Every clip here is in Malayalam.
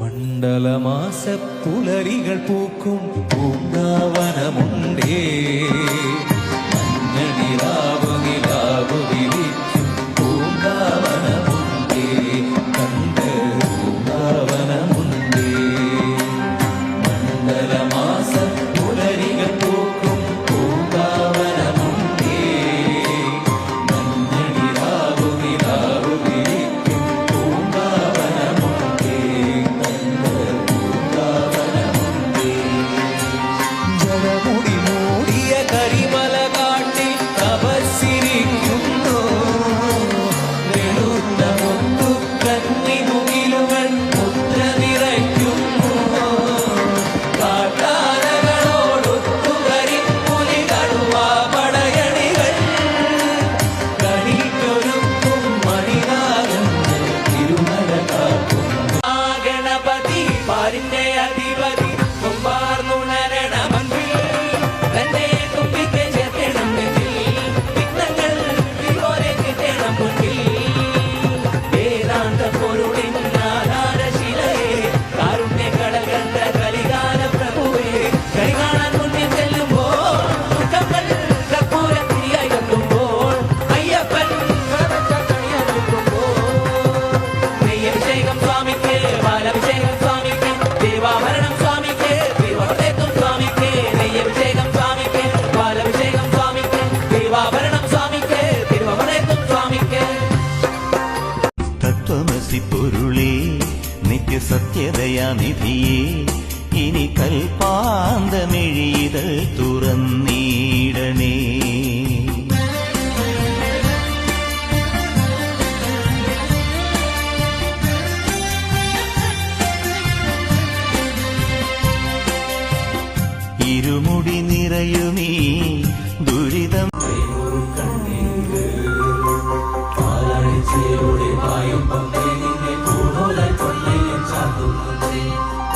மண்டல மாச புலரிகள் பூக்கும் பூங்காவனமுண்டே. അതിന്റെ അധിപതി അഭയനിധിയേ ഇനി കൽപ്പാന്തമിഴിതൽ തുറന്നീടണേ. ഇരുമുടി നിറയുമീ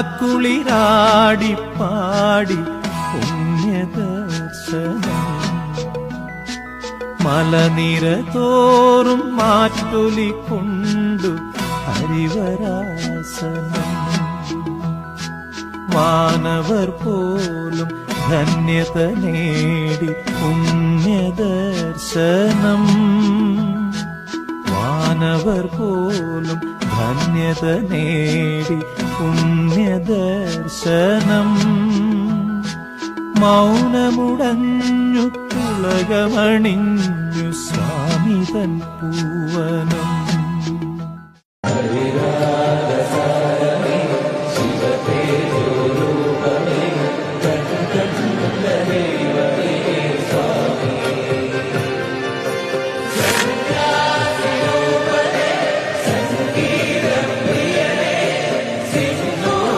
കുളിരാടി പാടി പുണ്യദർശനം. മലനിര തോറും മാറ്റൊലി കൊണ്ടു ഹരിവരാസനം. മാനവർ പോലും ധന്യത നേടി പുണ്യദർശനം. മാനവർ പോലും ധന്യത നേടി പുണ്യദർശനം. മൗനമുടഞ്ഞു തുളകമണിഞ്ഞു സ്വാമി തൻ പൂവനം. ഹരിരാധ